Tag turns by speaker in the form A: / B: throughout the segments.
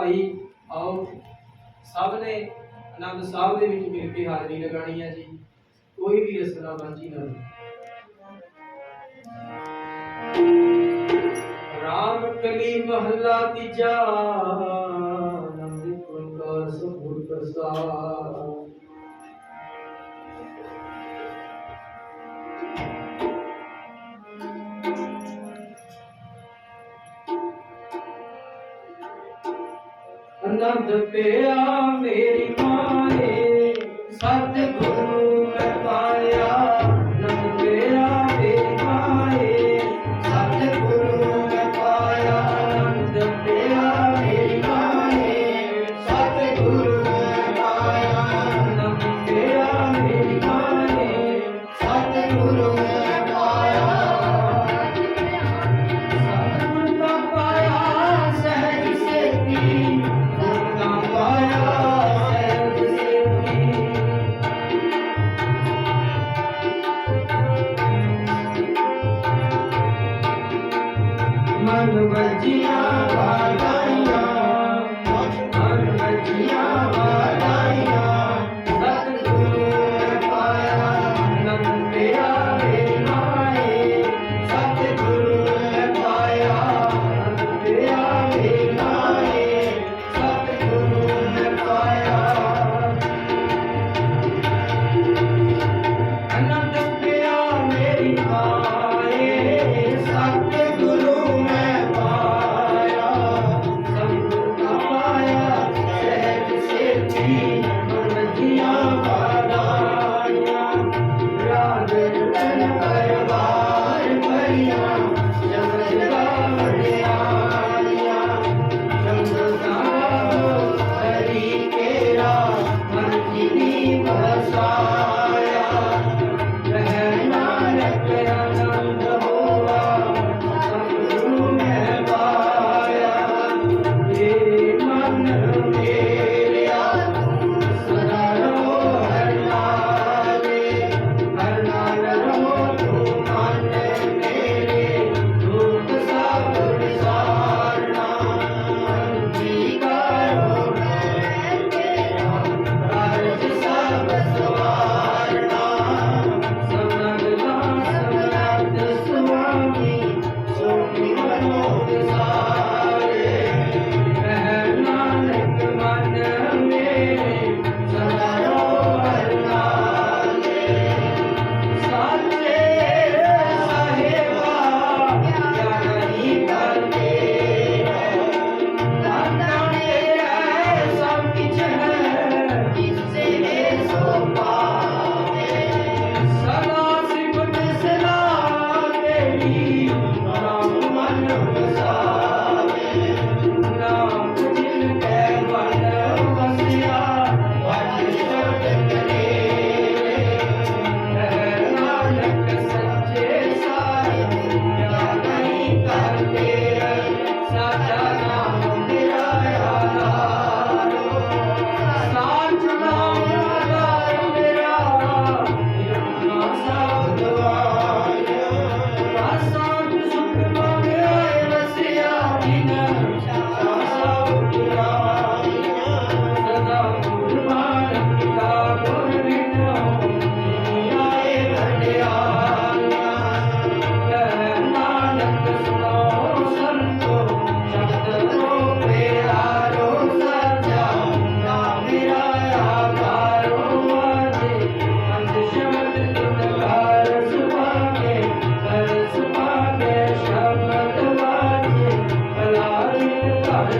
A: ਭਾਈ, ਆਓ। ਸਭ ਨੇ ਆਨੰਦ ਸਾਹਿਬ ਦੇ ਵਿੱਚ ਮਿਲ ਕੇ ਹਾਜ਼ਰੀ ਲਗਾਣੀ ਹੈ ਜੀ। ਕੋਈ ਵੀ ਅਸਲਾ ਬਾਂਝੀ ਨਾ ਰਾਮ ਕਲੀ ਮਹੱਲਾ ਤੀਜਾ ਨੰਦ ਕੋ ਸਭੂਰ ਪ੍ਰਸਾਦ। ਨੰਦ ਪਿਆ ਮੇਰੀ ਮਾਏ ਸਤਿਗੁਰੂ మంచి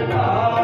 A: cantar.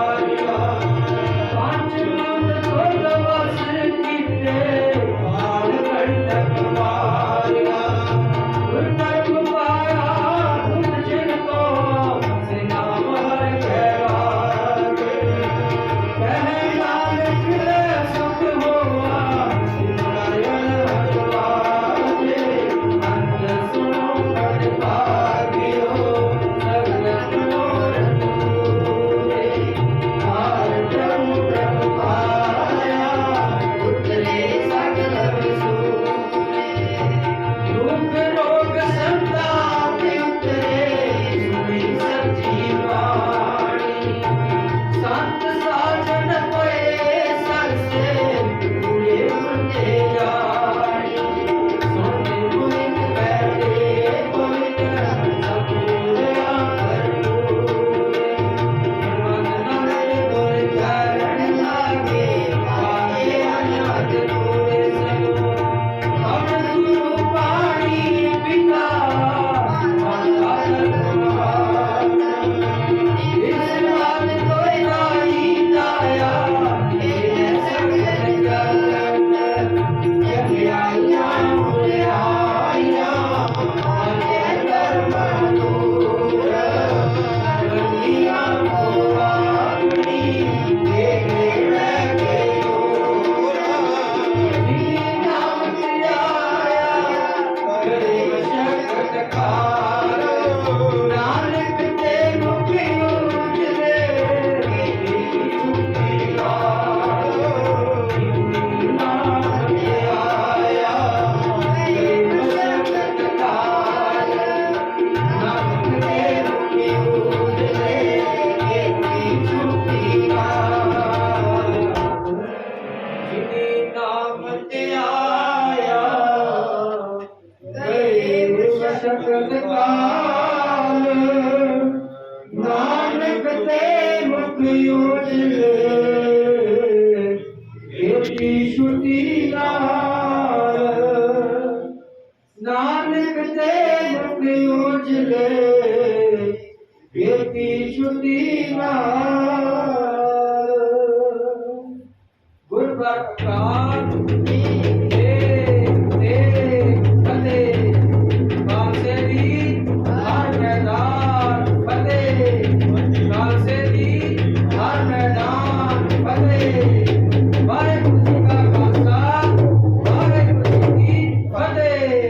A: ਛੁਟੀ ਨਾਲ ਨਾਨਕ ਤੇ ਮੁਖ ਉਜਲੇ ਏਤੀ ਛੁਟੀ ਨਾਲ।